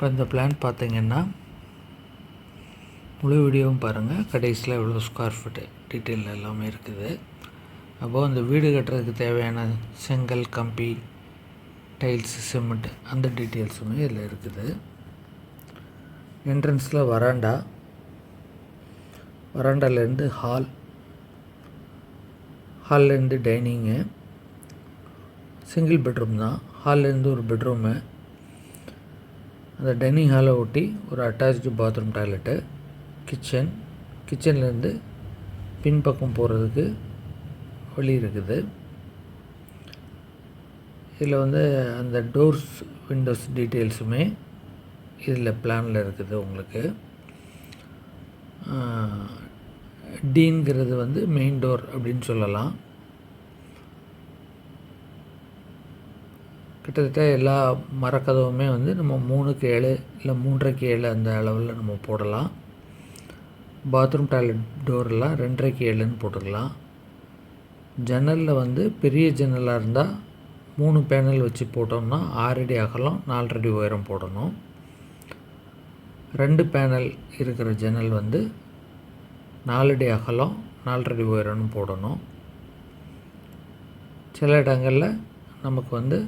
இப்போ இந்த பிளான் பார்த்தீங்கன்னா முழு வீடியோவும் பாருங்கள் கடைசியில் எவ்வளோ ஸ்கொயர் ஃபீட்டு டீட்டெயில் எல்லாமே இருக்குது. அப்போது அந்த வீடு கட்டுறதுக்கு தேவையான செங்கல் கம்பி டைல்ஸ் சிமெண்ட் அந்த டீட்டெயில்ஸுமே இதில் இருக்குது. என்ட்ரன்ஸில் வராண்டா? வராண்டாலேருந்து ஹால் ஹால்லேருந்து டைனிங்கு சிங்கிள் பெட்ரூம் தான். ஹால்லேருந்து ஒரு பெட்ரூமு அந்த டைனிங் ஹாலை ஒட்டி ஒரு அட்டாச்சு பாத்ரூம் டாய்லெட்டு கிச்சன் கிச்சன்லேருந்து பின்பக்கம் போகிறதுக்கு வழி இருக்குது. இதில் வந்து அந்த டோர்ஸ் விண்டோஸ் டீட்டெயில்ஸுமே இதில் பிளானில் இருக்குது உங்களுக்கு. டீங்கிறது வந்து மெயின் டோர் அப்படின்னு சொல்லலாம். கிட்டத்தட்ட எல்லா மரக்கதவுமே வந்து நம்ம மூணுக்கு ஏழு இல்லை மூன்றரைக்கு ஏழு அந்த அளவில் நம்ம போடலாம். பாத்ரூம் டாய்லெட் டோரெல்லாம் ரெண்டரைக்கு ஏழுன்னு போட்டுக்கலாம். ஜன்னலில் வந்து பெரிய ஜன்னலாக இருந்தால் மூணு பேனல் வச்சு போட்டோம்னா ஆறடி அகலம் நாலரடி உயரம் போடணும். ரெண்டு பேனல் இருக்கிற ஜன்னல் வந்து நாலடி அகலம் நாலரடி உயரம்னு போடணும். சில இடங்களில் நமக்கு வந்து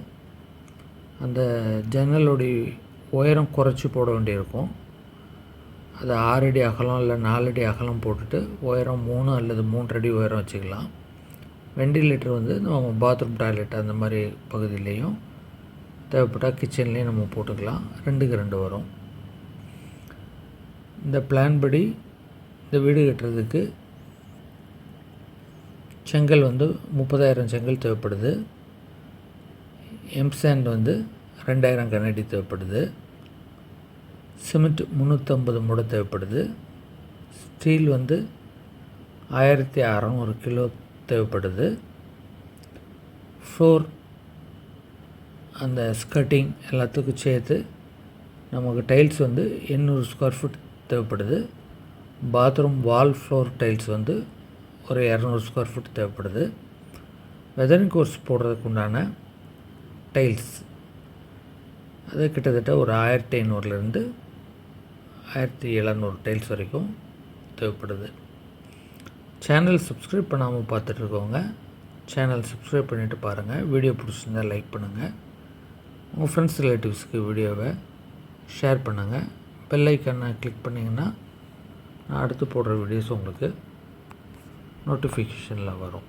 அந்த ஜன்னலுடைய உயரம் குறைச்சி போட வேண்டியிருக்கும். அது ஆறடி அகலம் இல்லை நாலடி அகலம் போட்டுட்டு உயரம் மூணு அல்லது மூன்றடி உயரம் வச்சுக்கலாம். வெண்டிலேட்டர் வந்து நம்ம பாத்ரூம் டாய்லெட் அந்த மாதிரி பகுதியிலையும். தேவைப்பட்டால் கிச்சன்லேயும் நம்ம போட்டுக்கலாம். ரெண்டுக்கு ரெண்டு வரும். இந்த பிளான் படி இந்த வீடு கட்டுறதுக்கு செங்கல் வந்து முப்பதாயிரம் செங்கல் தேவைப்படுது. எம்சாண்ட் வந்து ரெண்டாயிரம் கண்ணாடி தேவைப்படுது. சிமெண்ட் முந்நூற்றம்பது மூடை தேவைப்படுது. ஸ்டீல் வந்து ஆயிரத்தி அறநூறு கிலோ தேவைப்படுது. ஃப்ளோர் அந்த ஸ்கர்ட்டிங் எல்லாத்துக்கும் சேர்த்து நமக்கு டைல்ஸ் வந்து எண்ணூறு ஸ்கொயர் ஃபுட் தேவைப்படுது. பாத்ரூம் வால் ஃப்ளோர் டைல்ஸ் வந்து ஒரு இரநூறு ஸ்கொயர் ஃபுட் தேவைப்படுது. வெதரிங் கோர்ஸ் போடுறதுக்கு உண்டான டைல்ஸ் அது கிட்டத்தட்ட ஒரு ஆயிரத்தி ஐநூறுலேருந்து ஆயிரத்தி எழுநூறு டைல்ஸ் வரைக்கும் தேவைப்படுது. சேனல் சப்ஸ்கிரைப் பண்ணாமல் பார்த்துட்ருக்கவங்க சேனல் சப்ஸ்கிரைப் பண்ணிவிட்டு பாருங்கள் வீடியோ பிடிச்சிருந்தால் லைக் பண்ணுங்கள் உங்கள் ஃப்ரெண்ட்ஸ் ரிலேட்டிவ்ஸ்க்கு வீடியோவை ஷேர் பண்ணுங்கள் பெல் ஐக்கனை கிளிக் பண்ணிங்கன்னா நான் அடுத்து போடுற வீடியோஸ் உங்களுக்கு நோட்டிஃபிகேஷனில் வரும்.